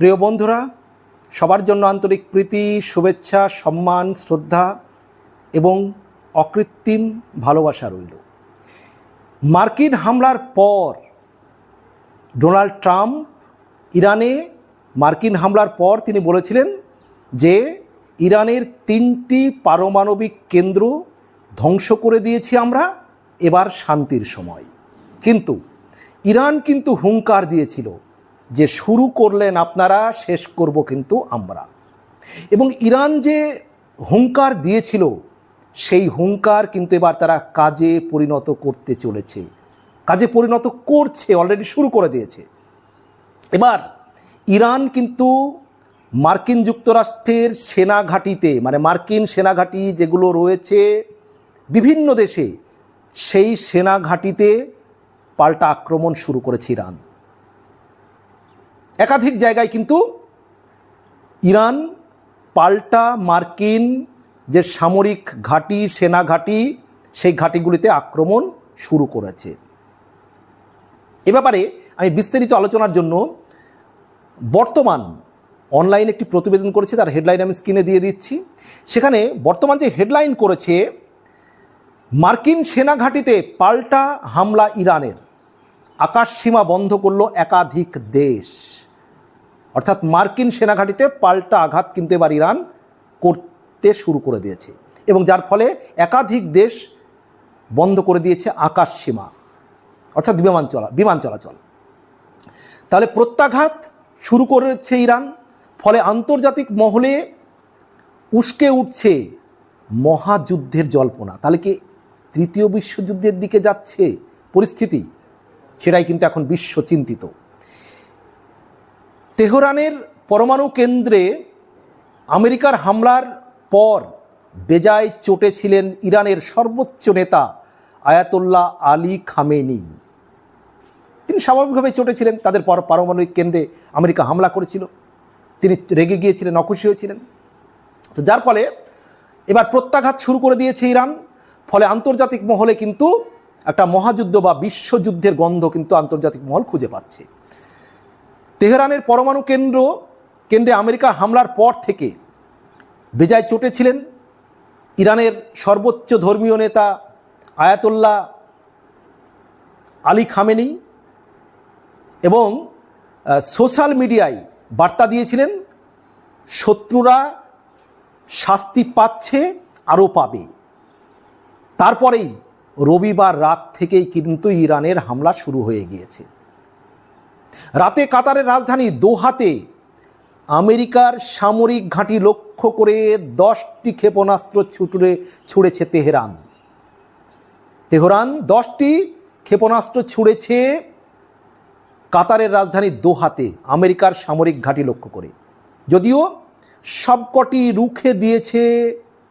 প্রিয় বন্ধুরা, সবার জন্য আন্তরিক প্রীতি, শুভেচ্ছা, সম্মান, শ্রদ্ধা এবং অকৃত্রিম ভালোবাসা রইল। মার্কিন হামলার পর ডোনাল্ড ট্রাম্প ইরানে, মার্কিন হামলার পর তিনি বলেছিলেন যে ইরানের তিনটি পারমাণবিক কেন্দ্র ধ্বংস করে দিয়েছি আমরা, এবার শান্তির সময়। কিন্তু ইরান কিন্তু হুঙ্কার দিয়েছিল। যে শুরু করলেন আপনারা, শেষ করব কিন্তু আমরা। এবং ইরান যে হুঙ্কার দিয়েছিল, সেই হুঙ্কার কিন্তু এবার তারা কাজে পরিণত করতে চলেছে। কাজে পরিণত করছে অলরেডি শুরু করে দিয়েছে। এবার ইরান কিন্তু মার্কিন যুক্তরাষ্ট্রের সেনাঘাঁটিতে মানে মার্কিন সেনাঘাঁটি যেগুলো রয়েছে বিভিন্ন দেশে, সেই সেনাঘাঁটিতে পাল্টা আক্রমণ শুরু করেছে ইরান। একাধিক জায়গায় কিন্তু ইরান, পাল্টা, মার্কিন যে সামরিক ঘাঁটি, সেনা ঘাঁটি, সেই ঘাঁটিগুলিতে আক্রমণ শুরু করেছে। এ ব্যাপারে আমি বিস্তারিত আলোচনার জন্য বর্তমান অনলাইনে একটি প্রতিবেদন করেছে, তার হেডলাইন আমি স্ক্রিনে দিয়ে দিচ্ছি। সেখানে বর্তমান যে হেডলাইন করেছে, মার্কিন সেনা ঘাঁটিতে পাল্টা হামলা ইরানের। আকাশ সীমা বন্ধ করল একাধিক দেশ। অর্থাৎ মার্কিন সেনাঘাঁটিতে পাল্টা আঘাত কিন্তু এবার ইরান করতে শুরু করে দিয়েছে এবং যার ফলে একাধিক দেশ বন্ধ করে দিয়েছে আকাশ সীমা, অর্থাৎ বিমান চলা, বিমান চলাচল। তাহলে প্রত্যাঘাত শুরু করেছে ইরান, ফলে আন্তর্জাতিক মহলে উস্কে উঠছে মহাযুদ্ধের জল্পনা। তাহলে কি তৃতীয় বিশ্বযুদ্ধের দিকে যাচ্ছে পরিস্থিতি? সেটাই কিন্তু এখন বিশ্ব চিন্তিত তেহরানের পরমাণু কেন্দ্রে আমেরিকার হামলার পর বেজায় চটেছিলেন ইরানের সর্বোচ্চ নেতা আয়াতুল্লাহ আলী খামেনি। তিনি স্বাভাবিকভাবে চটেছিলেন, তাদের পর পারমাণবিক কেন্দ্রে আমেরিকা হামলা করেছিল। তিনি রেগে গিয়েছিলেন, অখুশি হয়েছিলেন। তো যার ফলে এবার প্রত্যাঘাত শুরু করে দিয়েছে ইরান, ফলে আন্তর্জাতিক মহলে কিন্তু একটা মহাযুদ্ধ বা বিশ্বযুদ্ধের গন্ধ কিন্তু আন্তর্জাতিক মহল খুঁজে পাচ্ছে। তেহরানের পরমাণু কেন্দ্র, কেন্দ্রে আমেরিকা হামলার পর থেকে বেজায় চটেছিলেন ইরানের সর্বোচ্চ ধর্মীয় নেতা আয়াতুল্লাহ আলী খামেনি এবং সোশ্যাল মিডিয়ায় বার্তা দিয়েছিলেন, শত্রুরা শাস্তি পাচ্ছে, আরও পাবে। তারপরেই রবিবার রাত থেকেই কিন্তু ইরানের হামলা শুরু হয়ে গিয়েছে। রাতে কাতারের রাজধানী দোহাতে আমেরিকার সামরিক ঘাঁটি লক্ষ্য করে দশটি ক্ষেপণাস্ত্র ছুটে ছুড়েছে তেহরান। তেহরান দশটি ক্ষেপণাস্ত্র ছুড়েছে কাতারের রাজধানী দোহাতে, আমেরিকার সামরিক ঘাঁটি লক্ষ্য করে। যদিও সবকটি রুখে দিয়েছে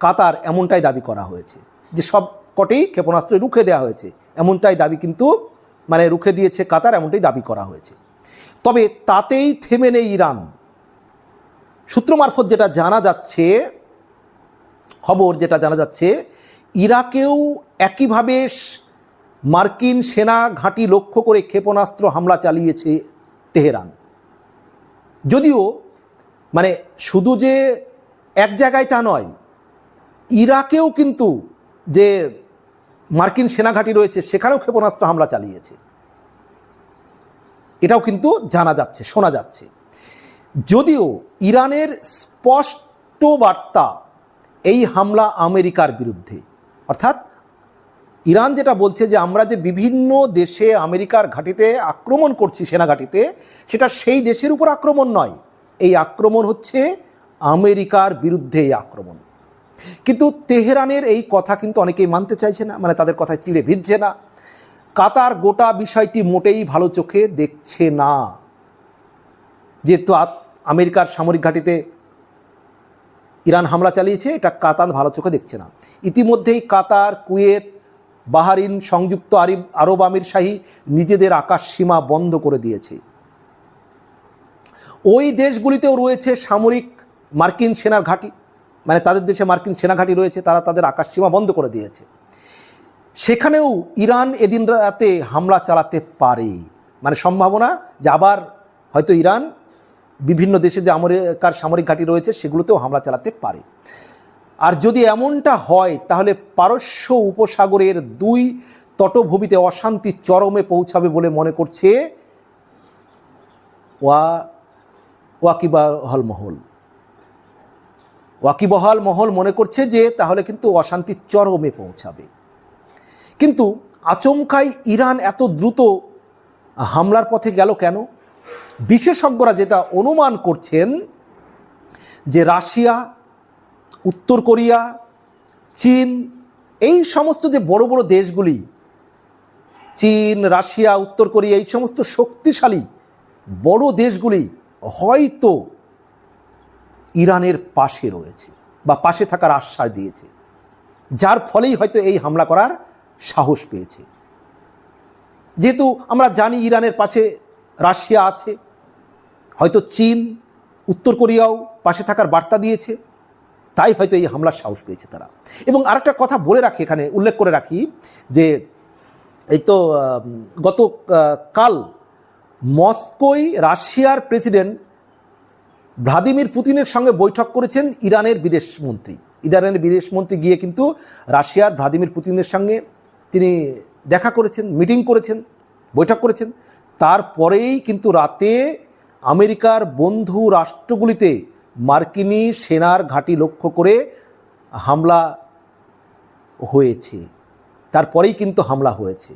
কাতার, এমনটাই দাবি করা হয়েছে। যে সবকটি ক্ষেপণাস্ত্র রুখে দেওয়া হয়েছে, এমনটাই দাবি কিন্তু মানে রুখে দিয়েছে কাতার, এমনটাই দাবি করা হয়েছে। তবে তাতেই থেমে নেই ইরান। সূত্র মারফত যেটা জানা যাচ্ছে, খবর যেটা জানা যাচ্ছে, ইরাকেও একইভাবে মার্কিন সেনা ঘাঁটি লক্ষ্য করে ক্ষেপণাস্ত্র হামলা চালিয়েছে তেহরান। যদিও মানে শুধু যে এক জায়গায় তা নয়, ইরাকেও কিন্তু যে মার্কিন সেনাঘাঁটি রয়েছে, সেখানেও ক্ষেপণাস্ত্র হামলা চালিয়েছে। এটাও কিন্তু জানা যাচ্ছে, শোনা যাচ্ছে। যদিও ইরানের স্পষ্ট বার্তা এই হামলা আমেরিকার বিরুদ্ধে, অর্থাৎ ইরান যেটা বলছে যে আমরা যে বিভিন্ন দেশে আমেরিকার ঘাঁটিতে আক্রমণ করছি সেনাঘাঁটিতে, সেটা সেই দেশের উপর আক্রমণ নয়। এই আক্রমণ হচ্ছে আমেরিকার বিরুদ্ধে এই আক্রমণ। কিন্তু তেহরানের এই কথা কিন্তু অনেকেই মানতে চাইছে না মানে তাদের কথায় চিড়ে ভিজছে না। কাতার গোটা বিষয়টি মোটেই ভালো চোখে দেখছে না। যেহেতু আমেরিকার সামরিক ঘাঁটিতে ইরান হামলা চালিয়েছে, এটা কাতার ভালো চোখে দেখছে না। ইতিমধ্যেই কাতার, কুয়েত, বাহারিন সংযুক্ত আরিব, আরব আমির শাহী নিজেদের আকাশ সীমা বন্ধ করে দিয়েছে। ওই দেশগুলিতেও রয়েছে সামরিক মার্কিন সেনার ঘাঁটি। মানে তাদের দেশে মার্কিন সেনা ঘাঁটি রয়েছে, তারা তাদের আকাশ সীমা বন্ধ করে দিয়েছে। সেখানেও ইরান এদিন রাতে হামলা চালাতে পারে। মানে সম্ভাবনা যে আবার হয়তো ইরান বিভিন্ন দেশে যে আমেরিকার সামরিক ঘাঁটি রয়েছে, সেগুলোতেও হামলা চালাতে পারে। আর যদি এমনটা হয়, তাহলে পারস্য উপসাগরের দুই তটভূমিতে অশান্তি চরমে পৌঁছাবে বলে মনে করছে ওয়া ওয়াকিবাহল মহল ওয়াকিবহাল মহল মনে করছে যে তাহলে কিন্তু অশান্তি চরমে পৌঁছাবে। কিন্তু আচমকাই ইরান এত দ্রুত হামলার পথে গেল কেন? বিশেষজ্ঞরা যেটা অনুমান করছেন যে রাশিয়া, উত্তর কোরিয়া, চীন, এই সমস্ত যে বড় বড় দেশগুলি, চীন, রাশিয়া, উত্তর কোরিয়া, এই সমস্ত শক্তিশালী বড় দেশগুলি হয়তো ইরানের পাশে রয়েছে বা পাশে থাকার আশ্বাস দিয়েছে, যার ফলেই হয়তো এই হামলা করার সাহস পেয়েছে। যেহেতু আমরা জানি ইরানের পাশে রাশিয়া আছে, হয়তো চীন, উত্তর কোরিয়াও পাশে থাকার বার্তা দিয়েছে, তাই হয়তো এই হামলার সাহস পেয়েছে তারা। এবং আরেকটা কথা বলে রাখি এখানে, উল্লেখ করে রাখি যে এই তো গত কাল মস্কোয় রাশিয়ার প্রেসিডেন্ট ভ্লাদিমির পুতিনের সঙ্গে বৈঠক করেছেন ইরানের বিদেশমন্ত্রী ইরানের বিদেশমন্ত্রী গিয়ে কিন্তু রাশিয়ার ভ্লাদিমির পুতিনের সঙ্গে তিনি দেখা করেছেন, মিটিং করেছেন, বৈঠক করেছেন। তারপরেই কিন্তু রাতে আমেরিকার বন্ধু রাষ্ট্রগুলিতে মার্কিনি সেনার ঘাঁটি লক্ষ্য করে হামলা হয়েছে। তারপরেই কিন্তু হামলা হয়েছে।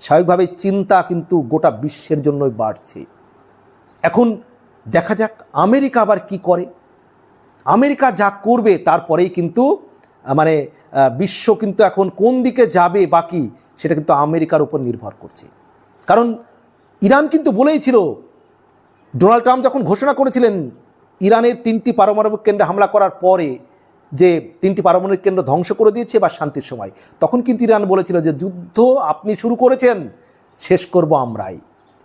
স্বাভাবিকভাবে চিন্তা কিন্তু গোটা বিশ্বের জন্যই বাড়ছে। এখন দেখা যাক আমেরিকা আবার কি করে। আমেরিকা যা করবে, তারপরেই কিন্তু মানে বিশ্ব কিন্তু এখন কোন দিকে যাবে বাকি সেটা কিন্তু আমেরিকার উপর নির্ভর করছে। কারণ ইরান কিন্তু বলেই ছিল, ডোনাল্ড ট্রাম্প যখন ঘোষণা করেছিলেন ইরানের তিনটি পারমাণবিক কেন্দ্রে হামলা করার পরে যে তিনটি পারমাণবিক কেন্দ্র ধ্বংস করে দিয়েছে বা শান্তির সময়, তখন কিন্তু ইরান বলেছিল যে, যুদ্ধ আপনি শুরু করেছেন, শেষ করব আমরাই।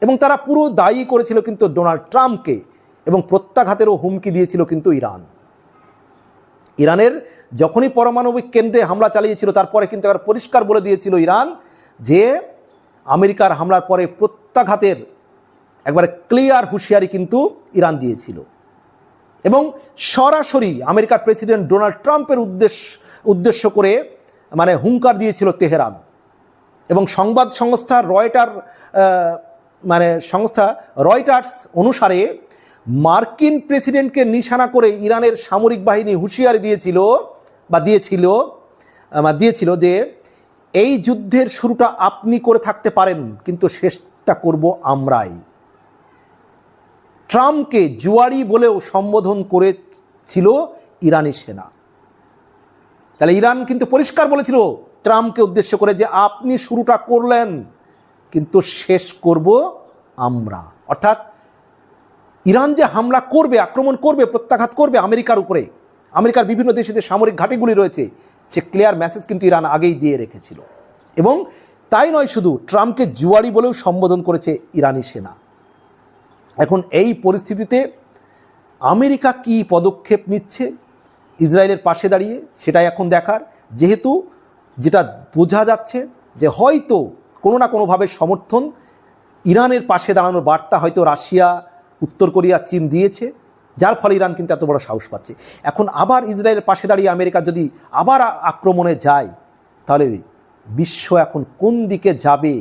এবং তারা পুরো দায়ী করেছিল কিন্তু ডোনাল্ড ট্রাম্পকে এবং প্রত্যাঘাতেরও হুমকি দিয়েছিল কিন্তু ইরান। ইরানের যখনই পারমাণবিক কেন্দ্রে হামলা চালিয়েছিল, তারপরে কিন্তু একবার পরিষ্কার বলে দিয়েছিল ইরান যে আমেরিকার হামলার পরে প্রত্যাঘাতের একবারে ক্লিয়ার হুঁশিয়ারি কিন্তু ইরান দিয়েছিল। এবং সরাসরি আমেরিকার প্রেসিডেন্ট ডোনাল্ড ট্রাম্পের উদ্দেশ্য উদ্দেশ্য করে মানে হুঙ্কার দিয়েছিল তেহরান। এবং সংবাদ সংস্থা রয়টার মানে সংস্থা রয়টার্স অনুসারে মার্কিন প্রেসিডেন্টকে নিশানা করে ইরানের সামরিক বাহিনী হুঁশিয়ারি দিয়েছিল বা দিয়েছিল দিয়েছিল যে এই যুদ্ধের শুরুটা আপনি করে থাকতে পারেন, কিন্তু শেষটা করব আমরাই। ট্রাম্পকে জুয়ারি বলেও সম্বোধন করেছিল ইরানি সেনা। তাহলে ইরান কিন্তু পরিষ্কার বলেছিল ট্রাম্পকে উদ্দেশ্য করে যে আপনি শুরুটা করলেন। কিন্তু শেষ করব আমরা। অর্থাৎ ইরান যে হামলা করবে, আক্রমণ করবে, প্রত্যাঘাত করবে আমেরিকার উপরে, আমেরিকার বিভিন্ন দেশে যে সামরিক ঘাঁটিগুলি রয়েছে সে ক্লিয়ার মেসেজ কিন্তু ইরান আগেই দিয়ে রেখেছিল। এবং তাই নয় শুধু, ট্রাম্পকে জুয়ারি বলেও সম্বোধন করেছে ইরানি সেনা। এখন এই পরিস্থিতিতে আমেরিকা কি পদক্ষেপ নিচ্ছে, ইসরায়েলের পাশে দাঁড়িয়ে, সেটাই এখন দেখার। যেহেতু যেটা বোঝা যাচ্ছে যে হয়তো কোনো না কোনোভাবে সমর্থন ইরানের পাশে দাঁড়ানোর বার্তা হয়তো রাশিয়া, উত্তর কোরিয়া, চীন দিয়েছে, যার ফলে ইরান কিন্তু এত বড় সাহস পাচ্ছে। এখন আবার ইসরায়েলের পাশে দাঁড়িয়ে আমেরিকা যদি আবার আক্রমণে যায়, তাহলে বিশ্ব এখন কোন দিকে যাবে?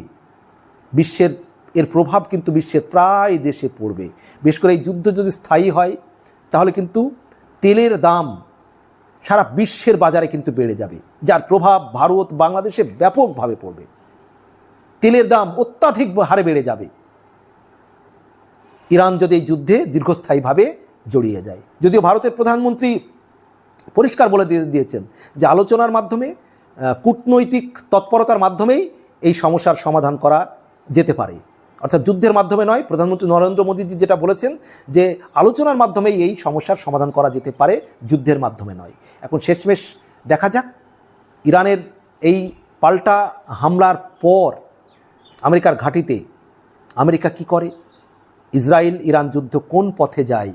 বিশ্বের, এর প্রভাব কিন্তু বিশ্বের প্রায় দেশে পড়বে। বিশেষ করে এই যুদ্ধ যদি স্থায়ী হয়, তাহলে কিন্তু তেলের দাম সারা বিশ্বের বাজারে কিন্তু বেড়ে যাবে, যার প্রভাব ভারত, বাংলাদেশে ব্যাপকভাবে পড়বে। তেলের দাম অত্যাধিক হারে বেড়ে যাবে। ইরান যদি এই যুদ্ধে দীর্ঘস্থায়ীভাবে জড়িয়ে যায়, যদিও ভারতের প্রধানমন্ত্রী পরিষ্কার বলে দিয়ে দিয়েছেন যে আলোচনার মাধ্যমে কূটনৈতিক তৎপরতার মাধ্যমেই এই সমস্যার সমাধান করা যেতে পারে। অর্থাৎ যুদ্ধের মাধ্যমে নয়, প্রধানমন্ত্রী নরেন্দ্র মোদীজি যেটা বলেছেন যে আলোচনার মাধ্যমেই এই সমস্যার সমাধান করা যেতে পারে, যুদ্ধের মাধ্যমে নয়। এখন শেষমেশ দেখা যাক, ইরানের এই পাল্টা হামলার পর আমেরিকার ঘাঁটিতে আমেরিকা কি করে? ইসরায়েল ইরান যুদ্ধ কোন পথে যায়?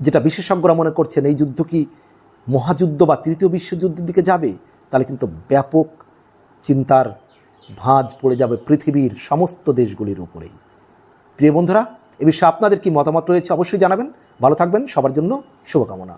যেটা বিশেষজ্ঞরা মনে করছেন, এই যুদ্ধ কি মহাযুদ্ধ বা তৃতীয় বিশ্বযুদ্ধের দিকে যাবে? তাহলে কিন্তু ব্যাপক চিন্তার ভাঁজ পড়ে যাবে পৃথিবীর সমস্ত দেশগুলির উপরেই প্রিয় বন্ধুরা, এ বিষয়ে আপনাদের কি মতামত রয়েছে অবশ্যই জানাবেন। ভালো থাকবেন, সবার জন্য শুভকামনা।